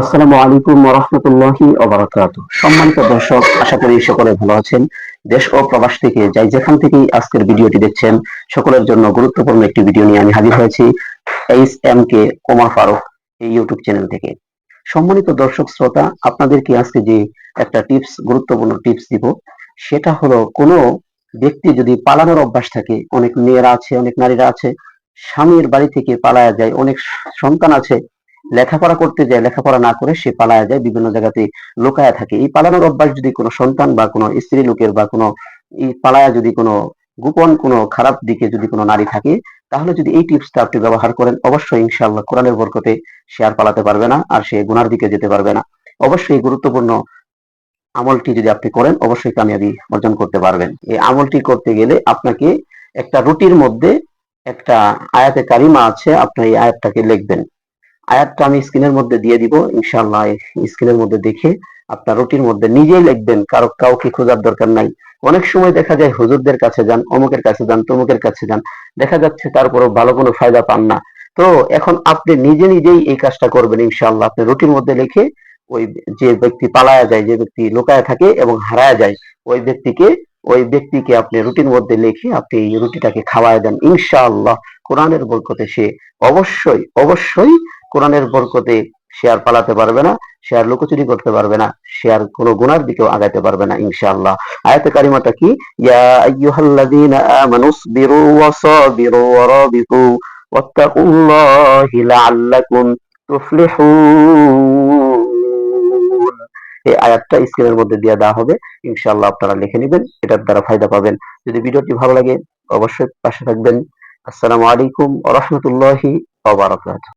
আসসালামু আলাইকুম অবরাকাত সম্মানিত দর্শক, আশা করি সকলে ভালো আছেন। দেশ ও প্রবাস থেকে যাই যেখান থেকেই আজকের ভিডিওটি দেখছেন, সকলের জন্য গুরুত্বপূর্ণ একটি ভিডিও নিয়ে আমি হাজির হয়েছি এইচ এম কে ফারুক এই ইউটিউব চ্যানেল থেকে। সম্মানিত দর্শক, শ্রোতা, আপনাদেরকে আজকে যে একটা টিপস গুরুত্বপূর্ণ টিপস দিব, সেটা হলো কোনো ব্যক্তি যদি পালানোর অভ্যাস থাকে, অনেক মেয়েরা আছে, অনেক নারীরা আছে, স্বামীর বাড়ি থেকে পালায়া যায়, অনেক সন্তান আছে লেখাপড়া করতে যায়, লেখাপড়া না করে সে পালায়া যায়, বিভিন্ন জায়গাতে লুকায়া থাকে। এই পালানোর অভ্যাস যদি কোনো সন্তান বা কোনো স্ত্রী লোকের বা কোনো পালায়া যদি কোনো গোপন কোনো খারাপ দিকে যদি কোনো নারী থাকে, তাহলে যদি এই টিপসটা আপনি ব্যবহার করেন, অবশ্যই ইনশাআল্লাহ কোরআনের বরকতে সে আর পালাতে পারবে না আর সে গুনার দিকে যেতে পারবে না। অবশ্যই গুরুত্বপূর্ণ আমলটি যদি আপনি করেন, অবশ্যই কামিয়াবি অর্জন করতে পারবেন। এই আমলটি করতে গেলে আপনাকে একটা রুটির মধ্যে একটা আয়াতে কারিমা আছে, আপনি এই আয়াতটাকে লিখবেন। আয়াতটা আমি স্ক্রিনের মধ্যে দিয়ে দিব, ইনশাআল্লাহ স্ক্রিনের মধ্যে দেখে আপনার রুটির মধ্যে নিজেই লিখবেন, কারও কাউকে খোঁজার দরকার নাই। অনেক সময় দেখা যায় হুজুরদের কাছে যান, অমুকের কাছে যান, তমুকের কাছে যান, দেখা যাচ্ছে তারপরও ভালো কোনো ফায়দা পান না। তো এখন আপনি নিজে নিজেই এই কাজটা করবেন, ইনশাআল্লাহ। আপনি রুটির মধ্যে লিখে ওই যে ব্যক্তি পালায়া যায়, যে ব্যক্তি লুকায় থাকে এবং হারায় যায়, ওই ব্যক্তিকে ওই ব্যক্তিকে আপনি রুটির মধ্যে লিখে আপনি এই রুটিটাকে খাওয়ায় দেন, ইনশাআল্লাহ। কোরআনের বরকতে সে অবশ্যই অবশ্যই কোরআনের বরকতে আর পালাতে পারবে না সে আর লুকোচুরি করতে পারবে না আর কোনো গুনার দিকেও আগাইতে পারবে না, ইনশাআল্লাহ। আয়াতে কারিমাটা কি? ইয়া আইয়ুহাল্লাযীনা আমানু সবিরু ওয়া সাবিরু ওয়া রাবিতু ওয়াত্তাকুল্লাহি লাআল্লাকুম তুফলিহুন। এই আয়াতটা স্ক্রিনের মধ্যে দিয়ে দেওয়া হবে, ইনশাআল্লাহ আপনারা লিখে নেবেন, এটার দ্বারা ফায়দা পাবেন। যদি ভিডিওটি ভালো লাগে, অবশ্যই পাশে থাকবেন। আসসালামু আলাইকুম ওয়া রাহমাতুল্লাহি ওয়া বারাকাতুহু।